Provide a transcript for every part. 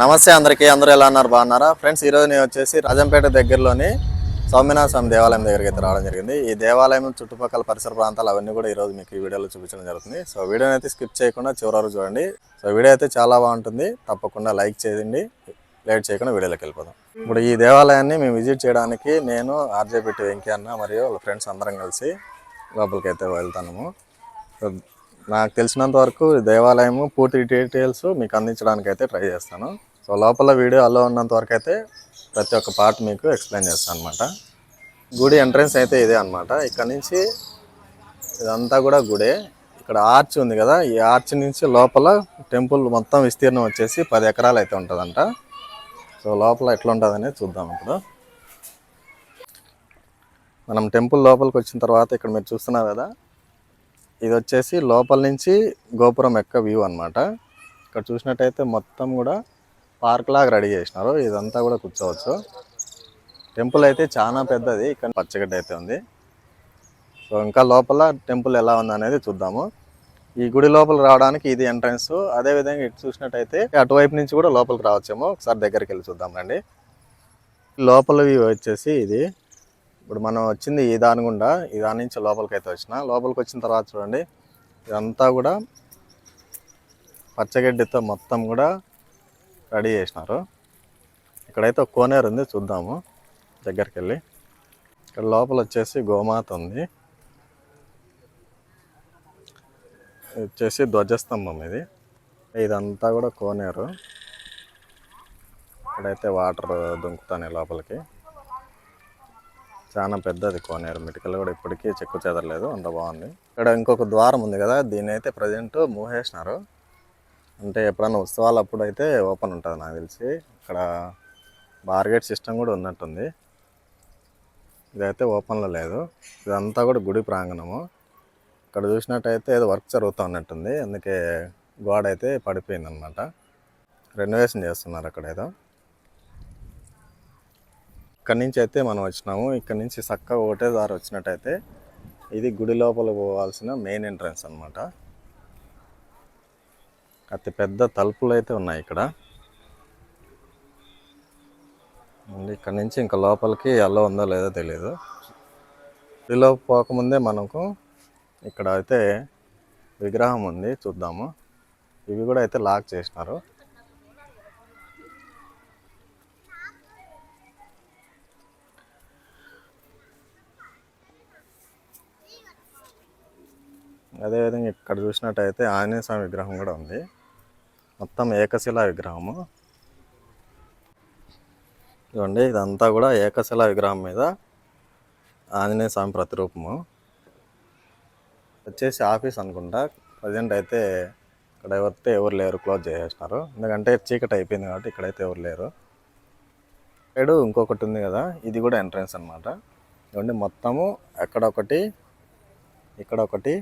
నమస్తే అందరికీ అందరూ ఎలా ఉన్నారు? బాగున్నారా? ఫ్రెండ్స్ ఈరోజు నేను వచ్చేసి రాజంపేట దగ్గరలోని సౌమ్యనాథ స్వామి దేవాలయం దగ్గరికి అయితే రావడం జరిగింది. ఈ దేవాలయం చుట్టుపక్కల పరిసర ప్రాంతాలు అవన్నీ కూడా ఈరోజు మీకు ఈ వీడియోలో చూపించడం జరుగుతుంది. సో వీడియోని అయితే స్కిప్ చేయకుండా చివరి చూడండి. సో వీడియో అయితే చాలా బాగుంటుంది. తప్పకుండా లైక్ చేయండి. లేట్ చేయకుండా వీడియోలోకి వెళ్ళిపోదాం. ఇప్పుడు ఈ దేవాలయాన్ని మేము విజిట్ చేయడానికి నేను ఆర్జేపెట్టి వెంకీ అన్న మరియు వాళ్ళ ఫ్రెండ్స్ అందరం కలిసి లోపలికి అయితే వెళ్తాము నాకు తెలిసినంత వరకు దేవాలయము పూర్తి డీటెయిల్స్ మీకు అందించడానికి అయితే ట్రై చేస్తాను. సో లోపల వీడియో అలో ఉన్నంత వరకు అయితే ప్రతి ఒక్క పార్ట్ మీకు ఎక్స్ప్లెయిన్ చేస్తాను అనమాట గుడి ఎంట్రన్స్ అయితే ఇదే అనమాట ఇక్కడ నుంచి ఇదంతా కూడా గుడే. ఇక్కడ ఆర్చ్ ఉంది కదా ఈ ఆర్చ్ నుంచి లోపల టెంపుల్ మొత్తం విస్తీర్ణం వచ్చేసి పది ఎకరాలు అయితే ఉంటుందంట. సో లోపల ఎట్లా ఉంటుందని చూద్దాం ఇప్పుడు. మనం టెంపుల్ లోపలికి వచ్చిన తర్వాత ఇక్కడ మీరు చూస్తున్నారు కదా ఇది వచ్చేసి లోపల నుంచి గోపురం యొక్క వ్యూ అనమాట ఇక్కడ చూసినట్టయితే మొత్తం కూడా పార్క్ లాగా రెడీ చేసినారు. ఇదంతా కూడా కూర్చోవచ్చు. టెంపుల్ అయితే చాలా పెద్దది. ఇక్కడ పచ్చగడ్డ అయితే ఉంది. సో ఇంకా లోపల టెంపుల్ ఎలా ఉంది అనేది చూద్దాము. ఈ గుడి లోపల రావడానికి ఇది ఎంట్రన్స్. అదే విధంగా ఇటు చూసినట్టయితే అటువైపు నుంచి కూడా లోపలికి రావచ్చేమో. ఒకసారి దగ్గరికి వెళ్ళి చూద్దాం రండి. లోపల వ్యూ వచ్చేసి ఇది. ఇప్పుడు మనం వచ్చింది ఈ దాని గుండా ఈ దాని నుంచి లోపలికి అయితే వచ్చిన. లోపలికి వచ్చిన తర్వాత చూడండి ఇదంతా కూడా పచ్చగడ్డితో మొత్తం కూడా రెడీ చేసినారు. ఇక్కడైతే ఒక కోనేరు ఉంది చూద్దాము దగ్గరికి వెళ్ళి ఇక్కడ లోపల వచ్చేసి గోమాత ఉంది. వచ్చేసి ధ్వజస్తంభం ఇది. ఇదంతా కూడా కోనేరు. ఇక్కడైతే వాటర్ దుంకుతాను లోపలికి. చాలా పెద్దది కోనేరు. మిటికలు కూడా ఇప్పటికీ చెక్కు చెదరలేదు. అంత బాగుంది. ఇక్కడ ఇంకొక ద్వారం ఉంది కదా దీని అయితే ప్రజెంట్ మూసేసినారు. అంటే ఎప్పుడన్నా ఉత్సవాలు అప్పుడు అయితే ఓపెన్ ఉంటుంది నాకు తెలిసి. ఇక్కడ బార్గేట్ సిస్టమ్ కూడా ఉన్నట్టుంది. ఇదైతే ఓపెన్లో లేదు. ఇదంతా కూడా గుడి ప్రాంగణము. ఇక్కడ చూసినట్టయితే ఏదో వర్క్ జరుగుతూ ఉన్నట్టుంది. అందుకే గోడ అయితే పడిపోయిందనమాట. రెనోవేషన్ చేస్తున్నారు అక్కడ ఏదో. ఇక్కడ నుంచి అయితే మనం వచ్చినాము. ఇక్కడ నుంచి చక్కగా ఒకటే దారి వచ్చినట్టయితే ఇది గుడి లోపల పోవాల్సిన మెయిన్ ఎంట్రన్స్ అనమాట అతి పెద్ద తలుపులు అయితే ఉన్నాయి ఇక్కడ. ఇక్కడ నుంచి ఇంకా లోపలికి ఎల్లో ఉందో లేదో తెలియదు గుడిలో పోకముందే మనకు ఇక్కడ అయితే విగ్రహం ఉంది చూద్దాము. ఇవి కూడా అయితే లాక్ చేసినారు. అదేవిధంగా ఇక్కడ చూసినట్టయితే ఆంజనేయ స్వామి విగ్రహం కూడా ఉంది. మొత్తం ఏకశిలా విగ్రహము. చూడండి ఇదంతా కూడా ఏకశిలా విగ్రహం మీద ఆంజనేయ స్వామి ప్రతిరూపము. వచ్చేసి ఆఫీస్ అనుకుంటా. ప్రజెంట్ అయితే ఇక్కడ ఎవరితే ఎవరు లేరు క్లోజ్ చేసేసినారు. ఎందుకంటే చీకటి అయిపోయింది కాబట్టి ఇక్కడైతే ఎవరు లేరు. సైడు ఇంకొకటి ఉంది కదా ఇది కూడా ఎంట్రన్స్ అనమాట చూడండి మొత్తము ఎక్కడ ఒకటి ఇక్కడ ఒకటి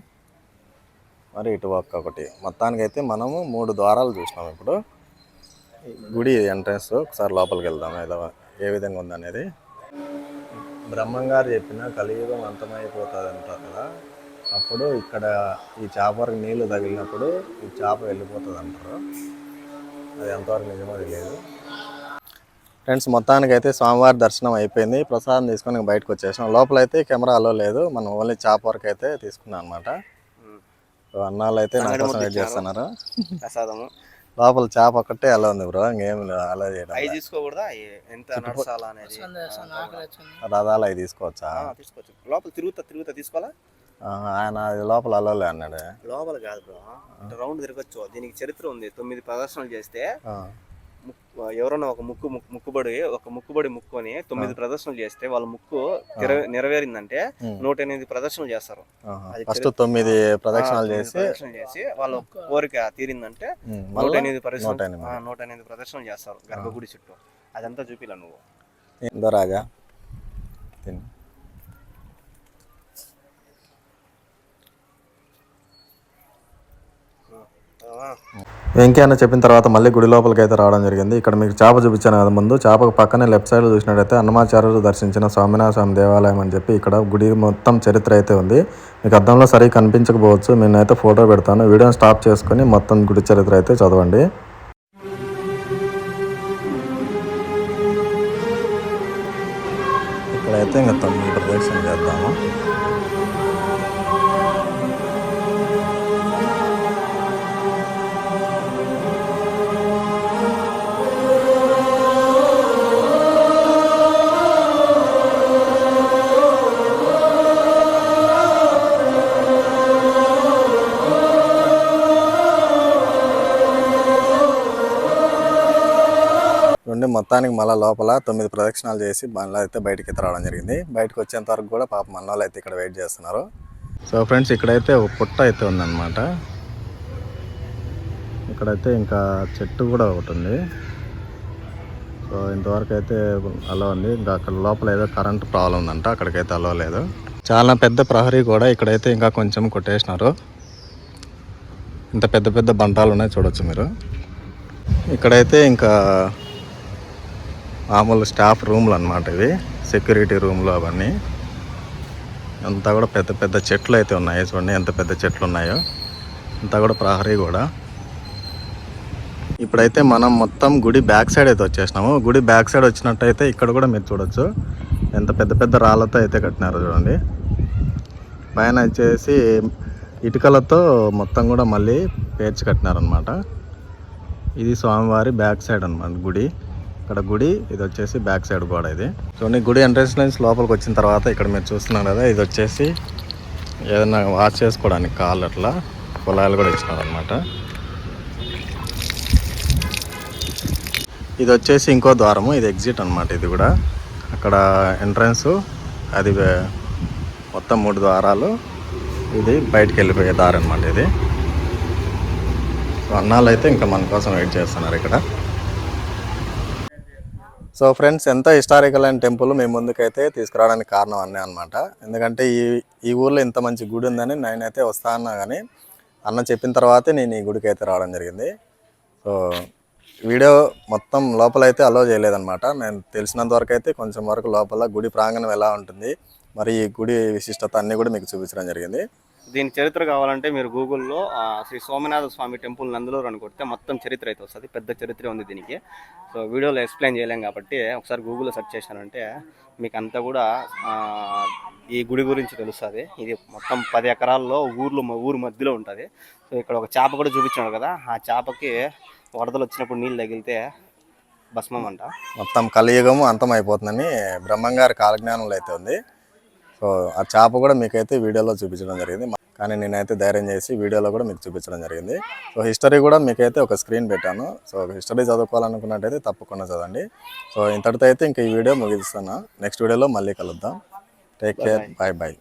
మరి ఇటు పక్క ఒకటి. మొత్తానికి అయితే మనము మూడు ద్వారాలు చూసినాం ఇప్పుడు. గుడి ఎంట్రన్స్ ఒకసారి లోపలికి వెళ్దాం. ఏదో ఏ విధంగా ఉందనేది బ్రహ్మంగారు చెప్పిన కలియుగం అంతమైపోతుంది అంటారు కదా. అప్పుడు ఇక్కడ ఈ చేపలకు నీళ్ళు తగిలినప్పుడు ఈ చేప వెళ్ళిపోతుంది అంటారు అది ఎంతవరకు నిజమో తెలియదు. ఫ్రెండ్స్ మొత్తానికి అయితే స్వామివారి దర్శనం అయిపోయింది. ప్రసాదం తీసుకొని బయటకు వచ్చేసాం. లోపల అయితే కెమెరా అలో లేదు. మనం ఓన్లీ చేప వరకు అయితే తీసుకున్నాం అనమాట అన్నాళ్ళు అయితే నా కోసం వెయిట్ చేస్తున్నారు? ప్రసాదము. లోపల చేప ఒక్కటే అలా ఉంది బ్రో ఇంకేం అలా చేయడం అవి తీసుకోకూడదా? ఎంత నడసాలా అనేది? రథాలు అవి తీసుకోవచ్చా? ఆ, తీసుకోవచ్చు. లోపల తిరుగుతా తిరుగుతా తీసుకోవాలా? ఆ, ఆయన అది లోపల అలోలే అన్నాడు. లోపల కాదు బ్రో. రౌండ్ తిరగచ్చు. దీనికి చరిత్ర ఉంది. తొమ్మిది ప్రదర్శనలు చేస్తే ఎవరన్నా ఒక ముక్కు ముక్కు- ముక్కుబడి ఒక ముక్కుబడి ముక్కుని తొమ్మిది ప్రదర్శనలు చేస్తే వాళ్ళ ముక్కు నెరవేరిందంటే. నూట ఎనిమిది ప్రదర్శనలు చేస్తారు. ఫస్ట్ తొమ్మిది ప్రదక్షిణాలు తొమ్మిది చేసి చేసి వాళ్ళ కోరిక తీరిందంటే నూట ఎనిమిది నూట ప్రదర్శనలు ఎనిమిది ఆ, నూట ఎనిమిది ప్రదర్శనలు చేస్తారు గర్భగుడి చుట్టూ. అదంతా చూపిలా నువ్వు. ఏందో రాజా వెంకయ్య అన్న చెప్పిన తర్వాత మళ్ళీ గుడి లోపలికి అయితే రావడం జరిగింది. ఇక్కడ మీకు చేప చూపించాను కదా ముందు. చేపకు పక్కనే లెఫ్ట్ సైడ్ చూసినట్టయితే అన్నమాచార్యులు దర్శించిన స్వామినాథ స్వామి దేవాలయం అని చెప్పి ఇక్కడ గుడి మొత్తం చరిత్ర అయితే ఉంది. మీకు అర్థంలో సరిగ్గా కనిపించకపోవచ్చు. నేనైతే ఫోటో పెడతాను. వీడియోని స్టాప్ చేసుకుని మొత్తం గుడి చరిత్ర అయితే చదవండి. ఇక్కడైతే ఇంకా తమ్ముడు ప్రదక్షిణ చేద్దాము. మొత్తానికి మళ్ళీ లోపల తొమ్మిది ప్రదక్షిణాలు చేసి మళ్ళీ అయితే బయటికి రావడం జరిగింది. బయటకు వచ్చేంత వరకు కూడా పాప మన అయితే ఇక్కడ వెయిట్ చేస్తున్నారు. సో ఫ్రెండ్స్ ఇక్కడైతే ఒక పుట్ట అయితే ఉందన్నమాట. ఇక్కడైతే ఇంకా చెట్టు కూడా ఒకటి ఉంది. సో ఇంతవరకు అయితే అలా ఉంది. ఇంకా అక్కడ లోపల ఏదో కరెంట్ ప్రాబ్లం ఉందంట. అక్కడికైతే అలో లేదు. చాలా పెద్ద ప్రహరీ కూడా ఇక్కడైతే ఇంకా కొంచెం కొట్టేసినారు. ఇంత పెద్ద పెద్ద బంటాలు ఉన్నాయి చూడొచ్చు మీరు. ఇక్కడైతే ఇంకా మామూలు స్టాఫ్ రూమ్లు అనమాట ఇవి. సెక్యూరిటీ రూమ్లు అవన్నీ. అంతా కూడా పెద్ద పెద్ద చెట్లు అయితే ఉన్నాయి చూడండి ఎంత పెద్ద చెట్లు ఉన్నాయో. అంతా కూడా ప్రహరీ కూడా ఇప్పుడైతే మనం మొత్తం గుడి బ్యాక్ సైడ్ అయితే వచ్చేసినాము. గుడి బ్యాక్ సైడ్ వచ్చినట్టయితే ఇక్కడ కూడా మీరు చూడొచ్చు. ఎంత పెద్ద పెద్ద రాళ్ళతో అయితే కట్టినారు చూడండి. పైన వచ్చేసి ఇటుకలతో మొత్తం కూడా మళ్ళీ పేర్చి కట్టినారనమాట ఇది స్వామివారి బ్యాక్ సైడ్ అనమాట గుడి. ఇక్కడ గుడి ఇది వచ్చేసి బ్యాక్ సైడ్ గోడ ఇది. చూడండి గుడి ఎంట్రన్స్ నుంచి లోపలికి వచ్చిన తర్వాత ఇక్కడ మీరు చూస్తున్నారు కదా ఇది వచ్చేసి ఏదైనా వాష్ చేసుకోవడానికి కాళ్ళు అట్లా కులాయిలు కూడా ఇచ్చినారు అనమాట ఇది వచ్చేసి ఇంకో ద్వారము ఇది ఎగ్జిట్ అనమాట ఇది కూడా. అక్కడ ఎంట్రన్స్ అది మొత్తం మూడు ద్వారాలు ఇది బయటకు వెళ్ళిపోయే దారి అనమాట ఇది. సో అన్నాళ్ళు అయితే ఇంకా మన కోసం వెయిట్ చేస్తున్నారు ఇక్కడ. సో ఫ్రెండ్స్ ఎంత హిస్టారికల్ అయిన టెంపుల్ మేము ముందుకైతే తీసుకురావడానికి కారణం అన్నీ అనమాట ఎందుకంటే ఈ ఈ ఊర్లో ఇంత మంచి గుడి ఉందని నేనైతే వస్తా అన్నా కానీ అన్న చెప్పిన తర్వాతే నేను ఈ గుడికి అయితే రావడం జరిగింది. సో వీడియో మొత్తం లోపల అయితే అలో చేయలేదన్నమాట. నేను తెలిసినంత వరకు అయితే కొంచెం వరకు లోపల గుడి ప్రాంగణం ఎలా ఉంటుంది మరి ఈ గుడి విశిష్టత అన్నీ కూడా మీకు చూపించడం జరిగింది. దీని చరిత్ర కావాలంటే మీరు గూగుల్లో శ్రీ సోమనాథ స్వామి టెంపుల్ నందులూరు అని కొడితే మొత్తం చరిత్ర అయితే వస్తుంది. పెద్ద చరిత్ర ఉంది దీనికి. సో వీడియోలో ఎక్స్ప్లెయిన్ చేయలేం కాబట్టి ఒకసారి గూగుల్లో సెర్చ్ చేశానంటే మీకు అంతా కూడా ఈ గుడి గురించి తెలుస్తుంది. ఇది మొత్తం పది ఎకరాల్లో ఊర్లో ఊరు మధ్యలో ఉంటుంది. సో ఇక్కడ ఒక చేప కూడా చూపించాడు కదా ఆ చేపకి వరదలు వచ్చినప్పుడు నీళ్ళు తగిలితే భస్మం అంట. మొత్తం కలియుగము అంతం అయిపోతుందని బ్రహ్మంగారి కాలజ్ఞానంలో అయితే ఉంది. సో ఆ చేప కూడా మీకైతే వీడియోలో చూపించడం జరిగింది. కానీ నేనైతే ధైర్యం చేసి వీడియోలో కూడా మీకు చూపించడం జరిగింది. సో హిస్టరీ కూడా మీకైతే ఒక స్క్రీన్ పెట్టాను. సో హిస్టరీ చదువుకోవాలనుకున్నట్టయితే తప్పకుండా చదవండి. సో ఇంతటితో అయితే ఇంకా ఈ వీడియో ముగిస్తాను నెక్స్ట్ వీడియోలో మళ్ళీ కలుద్దాం. Take care. Bye bye.